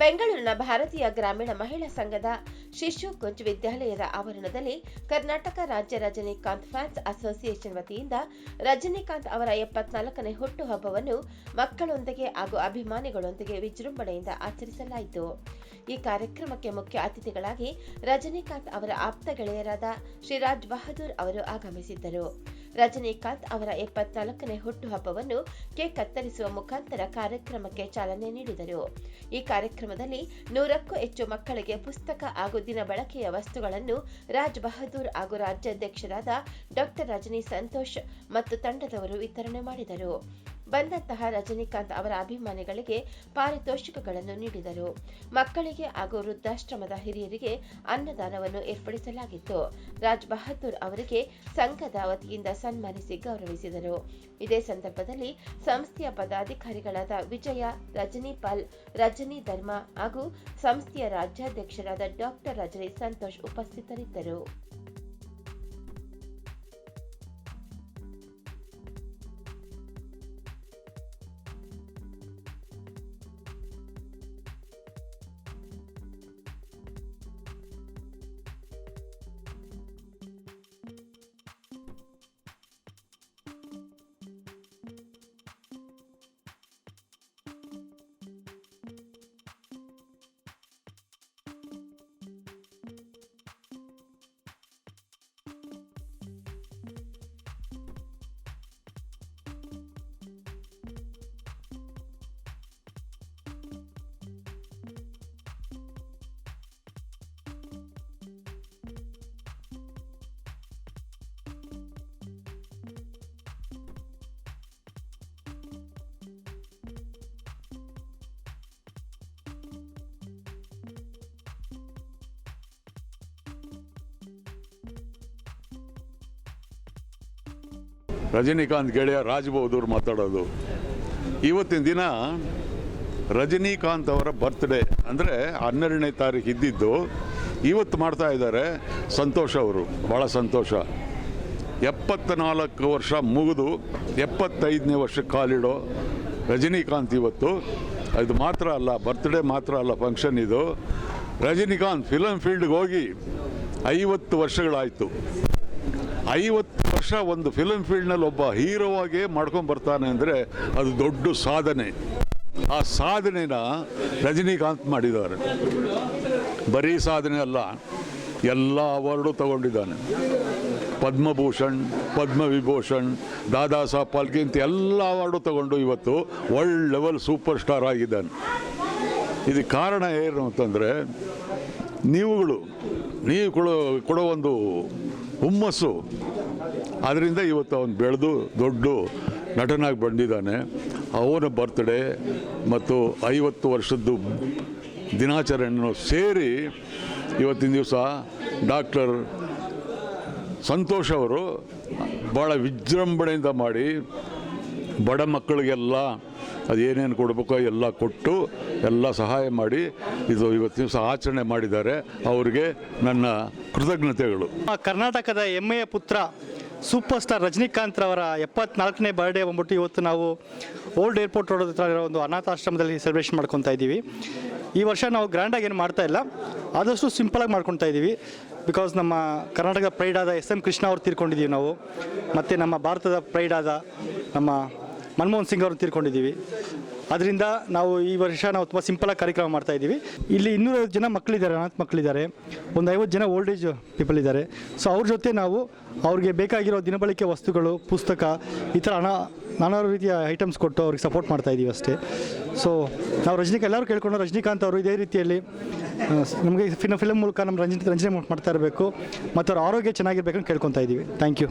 ಬೆಂಗಳೂರಿನ ಭಾರತೀಯ ಗ್ರಾಮೀಣ ಮಹಿಳಾ ಸಂಘದ ಶಿಶು ಕುಂಜ್ ವಿದ್ಯಾಲಯದ ಆವರಣದಲ್ಲಿ ಕರ್ನಾಟಕ ರಾಜ್ಯ ರಜನಿಕಾಂತ್ ಫ್ಯಾನ್ಸ್ ಅಸೋಸಿಯೇಷನ್ ವತಿಯಿಂದ ರಜನಿಕಾಂತ್ ಅವರ ಎಪ್ಪತ್ನಾಲ್ಕನೇ ಹುಟ್ಟುಹಬ್ಬವನ್ನು ಮಕ್ಕಳೊಂದಿಗೆ ಹಾಗೂ ಅಭಿಮಾನಿಗಳೊಂದಿಗೆ ವಿಜೃಂಭಣೆಯಿಂದ ಆಚರಿಸಲಾಯಿತು. ಈ ಕಾರ್ಯಕ್ರಮಕ್ಕೆ ಮುಖ್ಯ ಅತಿಥಿಗಳಾಗಿ ರಜನಿಕಾಂತ್ ಅವರ ಆಪ್ತ ಗೆಳೆಯರಾದ ಶ್ರೀರಾಜ್ ಬಹದ್ದೂರ್ ಅವರು ಆಗಮಿಸಿದ್ದರು. ರಜನಿಕಾಂತ್ ಅವರ ಎಪ್ಪತ್ನಾಲ್ಕನೇ ಹುಟ್ಟುಹಬ್ಬವನ್ನು ಕೇಕ್ ಕತ್ತರಿಸುವ ಮುಖಾಂತರ ಕಾರ್ಯಕ್ರಮಕ್ಕೆ ಚಾಲನೆ ನೀಡಿದರು. ಈ ಕಾರ್ಯಕ್ರಮದಲ್ಲಿ ನೂರಕ್ಕೂ ಹೆಚ್ಚು ಮಕ್ಕಳಿಗೆ ಪುಸ್ತಕ ಹಾಗೂ ದಿನ ಬಳಕೆಯ ವಸ್ತುಗಳನ್ನು ರಾಜ್ ಬಹದ್ದೂರ್ ಹಾಗೂ ರಾಜ್ಯಾಧ್ಯಕ್ಷರಾದ ಡಾಕ್ಟರ್ ರಜನಿ ಸಂತೋಷ್ ಮತ್ತು ತಂಡದವರು ವಿತರಣೆ ಮಾಡಿದರು. ಬಂದಂತಹ ರಜನಿಕಾಂತ್ ಅವರ ಅಭಿಮಾನಿಗಳಿಗೆ ಪಾರಿತೋಷಿಕಗಳನ್ನು ನೀಡಿದರು. ಮಕ್ಕಳಿಗೆ ಹಾಗೂ ವೃದ್ಧಾಶ್ರಮದ ಹಿರಿಯರಿಗೆ ಅನ್ನದಾನವನ್ನು ಏರ್ಪಡಿಸಲಾಗಿತ್ತು. ರಾಜ್ ಬಹದ್ದೂರ್ ಅವರಿಗೆ ಸಂಘದ ವತಿಯಿಂದ ಸನ್ಮಾನಿಸಿ ಗೌರವಿಸಿದರು. ಇದೇ ಸಂದರ್ಭದಲ್ಲಿ ಸಂಸ್ಥೆಯ ಪದಾಧಿಕಾರಿಗಳಾದ ವಿಜಯ ರಜನಿಪಾಲ್ ರಜನಿ ಧರ್ಮ ಹಾಗೂ ಸಂಸ್ಥೆಯ ರಾಜ್ಯಾಧ್ಯಕ್ಷರಾದ ಡಾಕ್ಟರ್ ರಜನಿ ಸಂತೋಷ್ ಉಪಸ್ಥಿತರಿದ್ದರು. ರಜನಿಕಾಂತ್ ಗೆಳೆಯ ರಾಜ್ ಬಹದ್ದೂರ್ ಮಾತಾಡೋದು. ಇವತ್ತಿನ ದಿನ ರಜನಿಕಾಂತ್ ಅವರ ಬರ್ತ್ಡೇ ಅಂದರೆ ಹನ್ನೆರಡನೇ ತಾರೀಕು ಇದ್ದಿದ್ದು ಇವತ್ತು ಮಾಡ್ತಾ ಇದ್ದಾರೆ ಸಂತೋಷ ಅವರು ಭಾಳ ಸಂತೋಷ. ಎಪ್ಪತ್ತ ನಾಲ್ಕು ವರ್ಷ ಮುಗಿದು ಎಪ್ಪತ್ತೈದನೇ ವರ್ಷ ಕಾಲಿಡೋ ರಜನಿಕಾಂತ್ ಇವತ್ತು. ಇದು ಮಾತ್ರ ಅಲ್ಲ ಬರ್ತ್ಡೇ ಮಾತ್ರ ಅಲ್ಲ ಫಂಕ್ಷನ್ ಇದು. ರಜನಿಕಾಂತ್ ಫಿಲಮ್ ಫೀಲ್ಡ್ಗೆ ಹೋಗಿ ಐವತ್ತು ವರ್ಷಗಳಾಯಿತು. ಐವತ್ತು ವರ್ಷ ಒಂದು ಫಿಲಮ್ ಫೀಲ್ಡ್ನಲ್ಲಿ ಒಬ್ಬ ಹೀರೋವಾಗೇ ಮಾಡ್ಕೊಂಡು ಬರ್ತಾನೆ ಅಂದರೆ ಅದು ದೊಡ್ಡ ಸಾಧನೆ. ಆ ಸಾಧನೆನ ರಜನಿಕಾಂತ್ ಮಾಡಿದ್ದಾರೆ. ಬರೀ ಸಾಧನೆ ಅಲ್ಲ, ಎಲ್ಲ ಅವಾರ್ಡು ತಗೊಂಡಿದ್ದಾನೆ. ಪದ್ಮಭೂಷಣ್, ಪದ್ಮವಿಭೂಷಣ್ ದಾದಾ ಸಾಹೇಬ್ ಪಾಲ್ಕಿ ಅಂತ ಎಲ್ಲ ಅವಾರ್ಡು ತಗೊಂಡು ಇವತ್ತು ವರ್ಲ್ಡ್ ಲೆವೆಲ್ ಸೂಪರ್ ಸ್ಟಾರ್ ಆಗಿದ್ದಾನೆ. ಇದಕ್ಕೆ ಕಾರಣ ಏನು ಅಂತಂದರೆ ನೀವುಗಳು, ನೀವು ಕೊಡೋ ಕೊಡೋ ಒಂದು ಹುಮ್ಮಸ್ಸು. ಅದರಿಂದ ಇವತ್ತು ಅವನು ಬೆಳೆದು ದೊಡ್ಡ ನಟನಾಗಿ ಬಂದಿದ್ದಾನೆ. ಅವನ ಬರ್ತ್ಡೇ ಮತ್ತು ಐವತ್ತು ವರ್ಷದ್ದು ದಿನಾಚರಣೆಯನ್ನು ಸೇರಿ ಇವತ್ತಿನ ದಿವಸ ಡಾಕ್ಟರ್ ಸಂತೋಷ್ ಅವರು ಭಾಳ ವಿಜೃಂಭಣೆಯಿಂದ ಮಾಡಿ ಬಡ ಮಕ್ಕಳಿಗೆಲ್ಲ ಅದೇನೇನು ಕೊಡಬೇಕೋ ಎಲ್ಲ ಕೊಟ್ಟು ಎಲ್ಲ ಸಹಾಯ ಮಾಡಿ ಇದು ಇವತ್ತಿನ ದಿವಸ ಆಚರಣೆ ಮಾಡಿದ್ದಾರೆ. ಅವರಿಗೆ ನನ್ನ ಕೃತಜ್ಞತೆಗಳು. ಕರ್ನಾಟಕದ ಹೆಮ್ಮೆಯ ಪುತ್ರ ಸೂಪರ್ ಸ್ಟಾರ್ ರಜನಿಕಾಂತ್ ರವರ ಎಪ್ಪತ್ನಾಲ್ಕನೇ ಬರ್ಡೇ ಬಂದ್ಬಿಟ್ಟು ಇವತ್ತು ನಾವು ಓಲ್ಡ್ ಏರ್ಪೋರ್ಟ್ ರೋಡ್ ಹತ್ರ ಇರೋ ಒಂದು ಅನಾಥಾಶ್ರಮದಲ್ಲಿ ಸೆಲೆಬ್ರೇಷನ್ ಮಾಡ್ಕೊತಾ ಇದ್ದೀವಿ. ಈ ವರ್ಷ ನಾವು ಗ್ರ್ಯಾಂಡಾಗಿ ಏನು ಮಾಡ್ತಾ ಇಲ್ಲ. ಆದಷ್ಟು ಸಿಂಪಲಾಗಿ ಮಾಡ್ಕೊತಾ ಇದ್ದೀವಿ. ಬಿಕಾಸ್ ನಮ್ಮ ಕರ್ನಾಟಕದ ಪ್ರೈಡ್ ಆದ ಎಸ್ ಎಂ ಕೃಷ್ಣ ಅವ್ರು ತೀರ್ಕೊಂಡಿದ್ದೀವಿ ನಾವು. ಮತ್ತು ನಮ್ಮ ಭಾರತದ ಪ್ರೈಡ್ ಆದ ನಮ್ಮ ಮನಮೋಹನ್ ಸಿಂಗ್ ಅವ್ರನ್ನ ತೀರ್ಕೊಂಡಿದ್ದೀವಿ. ಅದರಿಂದ ನಾವು ಈ ವರ್ಷ ನಾವು ತುಂಬ ಸಿಂಪಲಾಗಿ ಕಾರ್ಯಕ್ರಮ ಮಾಡ್ತಾ ಇದ್ದೀವಿ. ಇಲ್ಲಿ ಇನ್ನೂರೈವತ್ತು ಜನ ಮಕ್ಕಳಿದ್ದಾರೆ, ಅನಾಥ ಮಕ್ಕಳಿದ್ದಾರೆ. ಒಂದು ಐವತ್ತು ಜನ ಓಲ್ಡ್ ಏಜ್ ಪೀಪಲ್ ಇದ್ದಾರೆ. ಸೊ ಅವ್ರ ಜೊತೆ ನಾವು ಅವ್ರಿಗೆ ಬೇಕಾಗಿರೋ ದಿನಬಳಕೆ ವಸ್ತುಗಳು, ಪುಸ್ತಕ, ಈ ಥರ ಹಣ ನಾನಾ ರೀತಿಯ ಐಟಮ್ಸ್ ಕೊಟ್ಟು ಅವ್ರಿಗೆ ಸಪೋರ್ಟ್ ಮಾಡ್ತಾ ಇದ್ದೀವಿ ಅಷ್ಟೇ. ಸೊ ನಾವು ರಜನಿಕಾ ಎಲ್ಲರೂ ಕೇಳ್ಕೊಂಡು ರಜನಿಕಾಂತ್ ಅವರು ಇದೇ ರೀತಿಯಲ್ಲಿ ನಮಗೆ ಫಿಲ್ ಫಿಲಮ್ ಮೂಲಕ ನಮ್ಮ ರಂಜನೆ ರಂಜನೆ ಮಾಡ್ತಾ ಇರಬೇಕು. ಮತ್ತು ಅವ್ರ ಆರೋಗ್ಯ ಚೆನ್ನಾಗಿರ್ಬೇಕಂತ ಕೇಳ್ಕೊತಾ ಇದ್ದೀವಿ. Thank you